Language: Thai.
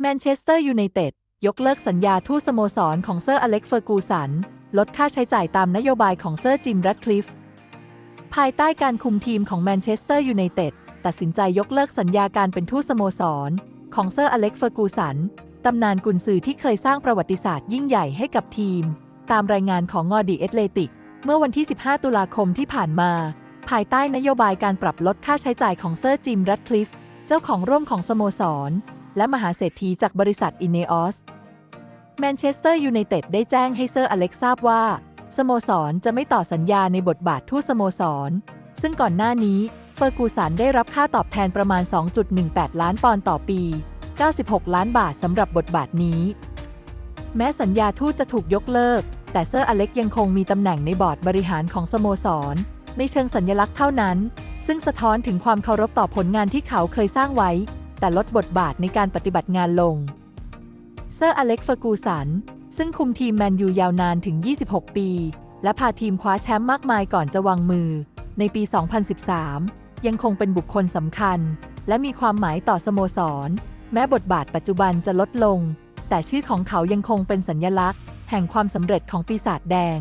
แมนเชสเตอร์ยูไนเต็ดยกเลิกสัญญาทูตสโมสรของเซอร์อเล็กเฟอร์กูสัน ลดค่าใช้จ่ายตามนโยบายของเซอร์จิมรัดคลิฟภายใต้การคุมทีมของแมนเชสเตอร์ยูไนเต็ดตัดสินใจยกเลิกสัญญาการเป็นทูตสโมสร ของเซอร์อเล็กเฟอร์กูสัน ตำนานกุนซือที่เคยสร้างประวัติศาสตร์ยิ่งใหญ่ให้กับทีม ตามรายงานของงอดีเอตเลติก เมื่อวันที่ 15 ตุลาคมที่ผ่านมา ภายใต้นโยบายการปรับลดค่าใช้จ่ายของเซอร์จิมรัดคลิฟเจ้าของร่วมของสโมสร และมหาเศรษฐีจากบริษัทอินเนอสแมนเชสเตอร์ยูไนเต็ดได้แจ้งให้เซอร์อเล็กซ์ทราบว่า สโมสรจะไม่ต่อสัญญาในบทบาททูตสโมสร ซึ่งก่อนหน้านี้เฟอร์กูสันได้รับค่าตอบแทนประมาณ 2.18 ล้านปอนด์ต่อปี 96 ล้านบาทสำหรับบทบาทนี้ แม้สัญญาทูตจะถูกยกเลิก แต่เซอร์อเล็กยังคงมีตำแหน่งในบอร์ดบริหารของสโมสร ในเชิงสัญลักษณ์เท่านั้น ซึ่งสะท้อนถึงความเคารพต่อผลงานที่เขาเคยสร้างไว้ แต่ลดบทบาทในการปฏิบัติงานลง เซอร์อเล็กซ์เฟอร์กูสัน ซึ่งคุมทีมแมนยูยาวนานถึง 26 ปี และพาทีมคว้าแชมป์มากมายก่อนจะวางมือ ในปี 2013 ยังคงเป็นบุคคลสำคัญ และมีความหมายต่อสโมสร แม้บทบาทปัจจุบันจะลดลง แต่ชื่อของเขายังคงเป็นสัญญลักษณ์ แห่งความสำเร็จของปีศาจแดง